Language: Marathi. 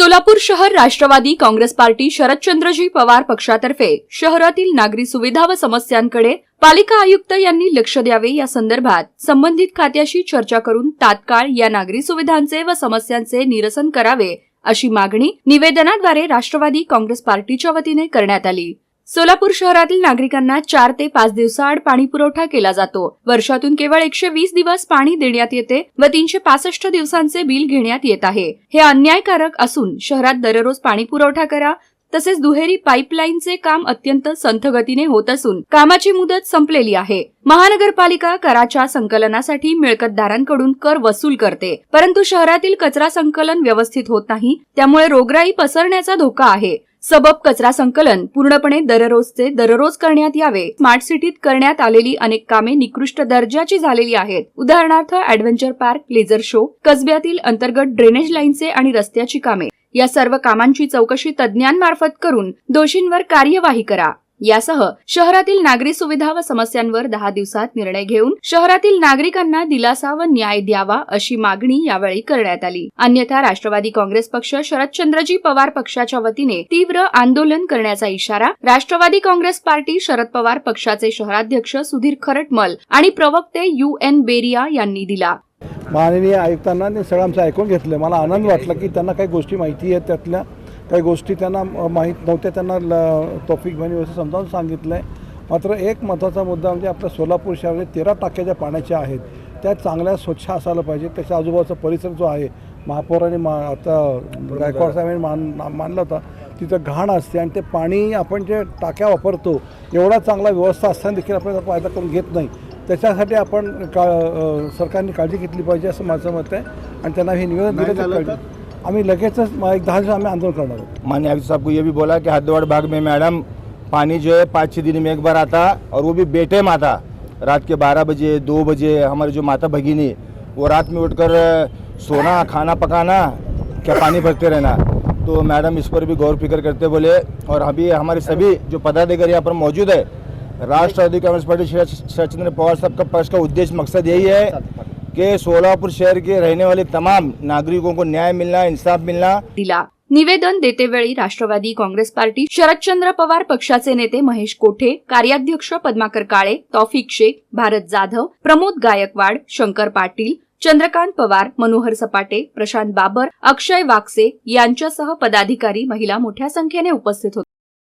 सोलापूर शहर राष्ट्रवादी काँग्रेस पार्टी शरदचंद्रजी पवार पक्षातर्फे शहरातील नागरी सुविधा व समस्यांकडे पालिका आयुक्त यांनी लक्ष द्यावे या संदर्भात संबंधित खात्याशी चर्चा करून तात्काळ या नागरी सुविधांचे व समस्यांचे निरसन करावे अशी मागणी निवेदनाद्वारे राष्ट्रवादी काँग्रेस पार्टीच्या वतीने करण्यात आली. सोलापूर शहरातील नागरिकांना चार ते पाच दिवसाआड पाणी पुरवठा केला जातो. वर्षातून केवळ एकशे वीस दिवस पाणी देण्यात येते व तीनशे पासष्ट दिवसांचे बिल घेण्यात येत आहे. हे अन्यायकारक असून शहरात दररोज पाणी पुरवठा करा तसेच दुहेरी पाईपलाईनचे काम अत्यंत संथ गतीने होत असून कामाची मुदत संपलेली आहे. महानगरपालिका कराच्या संकलनासाठी मिळकतदारांकडून कर वसूल करते. परंतु शहरातील कचरा संकलन व्यवस्थित होत नाही त्यामुळे रोगराई पसरण्याचा धोका आहे. सबब कचरा संकलन पूर्णपणे दररोजचे दररोज करण्यात यावे. स्मार्ट सिटीत करण्यात आलेली अनेक कामे निकृष्ट दर्जाची झालेली आहेत. उदाहरणार्थ ऍडव्हेंचर पार्क लेझर शो कसब्यातील अंतर्गत ड्रेनेज लाईनचे आणि रस्त्याची कामे. या सर्व कामांची चौकशी तज्ज्ञांमार्फत करून दोषींवर कार्यवाही करा. यासह शहरातील नागरी सुविधा व समस्यांवर दहा दिवसात निर्णय घेऊन शहरातील नागरिकांना दिलासा व न्याय द्यावा अशी मागणी यावेळी करण्यात आली. अन्यथा राष्ट्रवादी काँग्रेस पक्ष शरदचंद्रजी पवार पक्षाच्या वतीने तीव्र आंदोलन करण्याचा इशारा राष्ट्रवादी काँग्रेस पार्टी शरद पवार पक्षाचे शहराध्यक्ष सुधीर खरटमल आणि प्रवक्ते यू एन बेरिया यांनी दिला. माननीय आयुक्तांना ते सगळं आमचं ऐकून घेतलं. मला आनंद वाटला की त्यांना काही गोष्टी माहिती आहेत त्यातल्या काही गोष्टी त्यांना माहीत नव्हत्या त्यांना ल टॉपिक म्हणे व्यवस्थित समजावून सांगितलं आहे मात्र एक महत्त्वाचा मुद्दा म्हणजे आपल्या सोलापूर शहरामध्ये तेरा टाक्या ज्या पाण्याच्या आहेत. त्या चांगल्या स्वच्छ असायला पाहिजे. त्याच्या आजूबाजूचा परिसर जो आहे महापौरांनी मा आता गायकवाड साहेबांनी मान मानला होता तिथं घाण असते आणि ते पाणी आपण जे टाक्या वापरतो एवढा चांगला व्यवस्था असताना देखील आपण त्याचा फायदा करून घेत नाही. त्याच्यासाठी आपण का सरकारने काळजी घेतली पाहिजे असं माझं मत आहे. आणि त्यांना हे निवेदन दिलं काळजी आम्ही लगेचच म- एक दहा दिवस आम्ही आंदोलन करणार आहोत माननीय आयुक्त साहब को ये भी बोला कि हदवाड़ बाग में मैडम पानी जो है पाँच छः दिन में एक बार आता और वो भी बेटे माता। रात के बारह बजे, दो बजे, हमारे जो माता भगिनी, वो रात में उठकर सोना, खाना पकाना, क्या पानी भरते रहना। तो मैडम इस पर भी गौर फ़िक्र करते बोले और अभी हमारे सभी जो पदाधिकारी यहाँ पर मौजूद है, राष्ट्रवादी कांग्रेस पार्टी शरद चंद्र पवार साहब का पक्ष का उद्देश्य, मकसद यही है कि सोलापुर शहर के रहने वाले तमाम नागरिकों को न्याय मिलना इंसाफ मिलना। दिला. निवेदन देतेवेळी राष्ट्रवादी काँग्रेस पार्टी शरदचंद्र पवार पक्षाचे नेते महेश कोठे कार्याध्यक्ष पद्माकर काळे तौफिक शेख भारत जाधव प्रमोद गायकवाड शंकर पाटील चंद्रकांत पवार मनोहर सपाटे प्रशांत बाबर अक्षय वाकसे यांच्यासह पदाधिकारी महिला मोठ्या संख्येने उपस्थित होते.